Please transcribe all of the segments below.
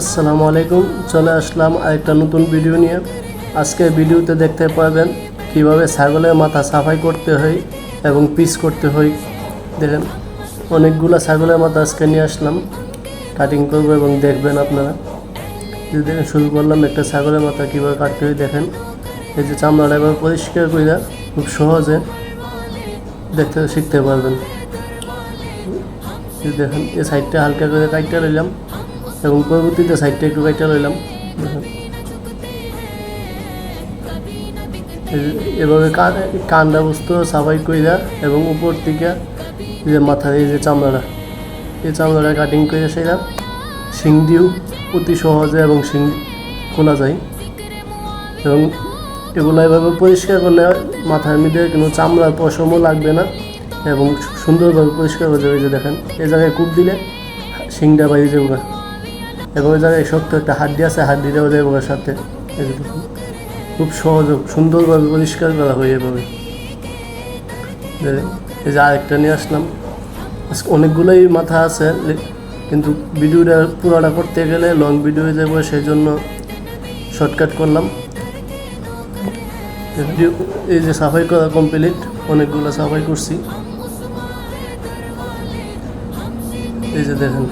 আসসালামু আলাইকুম, চলে আসলাম আরেকটা নতুন ভিডিও নিয়ে। আজকে ভিডিওতে দেখতে পাবেন কীভাবে ছাগলের মাথা সাফাই করতে হয় এবং পিস করতে হয়। দেখেন, অনেকগুলো ছাগলের মাথা আজকে নিয়ে আসলাম। কাটিং করব এবং দেখবেন আপনারা। এই যে দেখেন, শুরু করলাম একটা ছাগলের মাথা কীভাবে কাটতে হয়, দেখেন। এই যে চামড়াটা এবার পরিষ্কার করে খুব সহজে দেখতে, শিখতে পারবেন। দেখেন, এই সাইডটা হালকা করে কাটতে রইলাম এবং পরবর্তীতে সাইডটা একটু এই যে এভাবে কান- কান্ডা বস্তু সাফাই কইরা এবং উপর থেকে যে মাথার এই যে চামড়াটা, এই চামড়াটা কাটিং করে সেটা শিং দিয়েও অতি সহজে এবং শিং খোলা যায়। এবং এগুলো এভাবে পরিষ্কার করলে মাথার মধ্যে কোনো চামড়ার পশমও লাগবে না এবং সুন্দরভাবে পরিষ্কার হয়ে যাবে যে দেখেন, এই জায়গায় কূপ দিলে শিংটা বাইরে যাবে। এই জায়গায় শক্ত একটা হাড্ডি আছে হাড্ডিটাও যাবে ওর সাথে। খুব সহজ সুন্দরভাবে পরিষ্কার করা হয় এভাবে। দেখেন, এই যে আরেকটা নিয়ে আসলাম। অনেকগুলোই মাথা আছে কিন্তু ভিডিওটা পুরোটা করতে গেলে লং ভিডিও হয়ে যাবে সেই জন্য শর্টকাট করলাম। এই যে সাফাই করা কমপ্লিট অনেকগুলো সাফাই করছি। এই যে দেখেন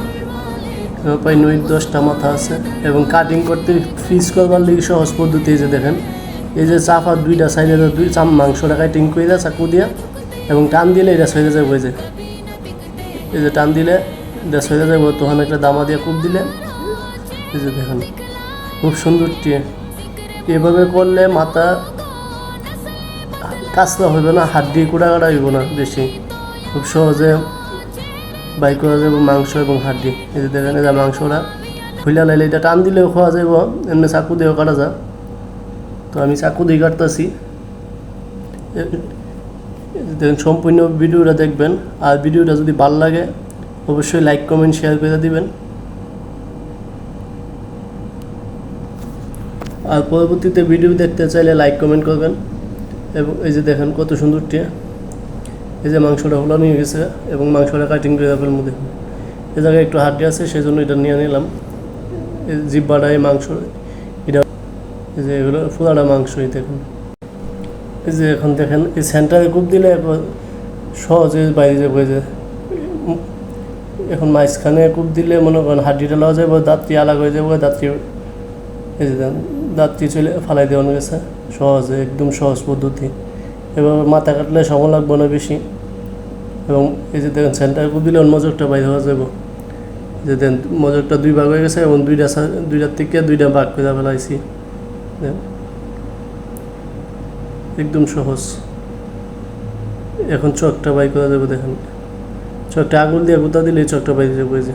প্রায় নয় দশটা মাথা আছে। এবং কাটিং করতে ফ্রিজ করবার লিগে সহজ পদ্ধতি এই যে দেখেন। এই যে চাপা দুইটা সাইডে দুই চাম মাংসটা কাটিং করে চাকু দিয়া এবং টান দিলে এটা সরে যাবে ওই যে। এই যে টান দিলে এটা সরে যাবে তখন একটা দামা দিয়ে কূপ দিলে। এই যে দেখেন, খুব সুন্দর টিয়ে। এভাবে করলে মাথা কাঁচটা হবে না হাড্ডি কুড়া কাটা হইব না বেশি। খুব সহজে বাই করা যাবে মাংস এবং হাড্ডি এই যে দেখেন যে মাংসটা ফুলা লাইলে এটা টান দিলেও খাওয়া যাব এমনি চাকু দিয়েও কাটা যা তো আমি চাকু দিয়ে কাটতেছি। দেখেন, সম্পূর্ণ ভিডিওটা দেখবেন। আর ভিডিওটা যদি ভালো লাগে, অবশ্যই লাইক, কমেন্ট, শেয়ার করে দিবেন। আর পরবর্তীতে ভিডিও দেখতে চাইলে লাইক, কমেন্ট করবেন। এবং এই যে দেখেন, কত সুন্দর টিয়া এই যে মাংসটা হলো নিয়ে গেছে এবং মাংসটা কাটিং করে যাবে মধ্যে এ জায়গায় একটু হাড্ডি আছে সেই জন্য এটা নিয়ে নিলাম। জিব্বাটা, এই মাংস, এটা এই যে এগুলো ফুলাটা মাংসই দেখুন। এই যে এখন দেখেন, এই সেন্টারে কূপ দিলে সহজে বাইরে যাবে যে এখন মাঝখানে কূপ দিলে মনে করেন হাড্ডিটা লওয়া যাবে, দাঁতটি আলাদা হয়ে যাবে, দাঁতটি, এই যে দাঁতটি চলে ফালাই দেওয়ানো গেছে। সহজে, একদম সহজ পদ্ধতি। এবার মাথা কাটলে সময় লাগবে না বেশি। এবং এই যে দেখেন সেন্টার কূপ দিলে মজকটা বাইরে হওয়া যাবে যে দেখেন মজকটা দুই ভাগ হয়ে গেছে এবং দুইটা দুইটার থেকে দুইটা ভাগ করে ফেলাইছি। একদম সহজ। এখন চকটা বাই করা যাবে দেখেন। চকটা আঙুল দিয়ে গুতা দিলে চকটা বাইরে যাবে যে।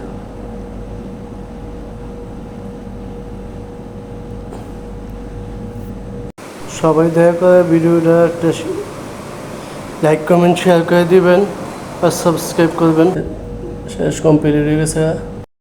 সবাই দয়া করে ভিডিওটা একটা লাইক কমেন্ট শেয়ার করে দিবেন আর সাবস্ক্রাইব করবেন। শেষ কমপ্লিট হয়ে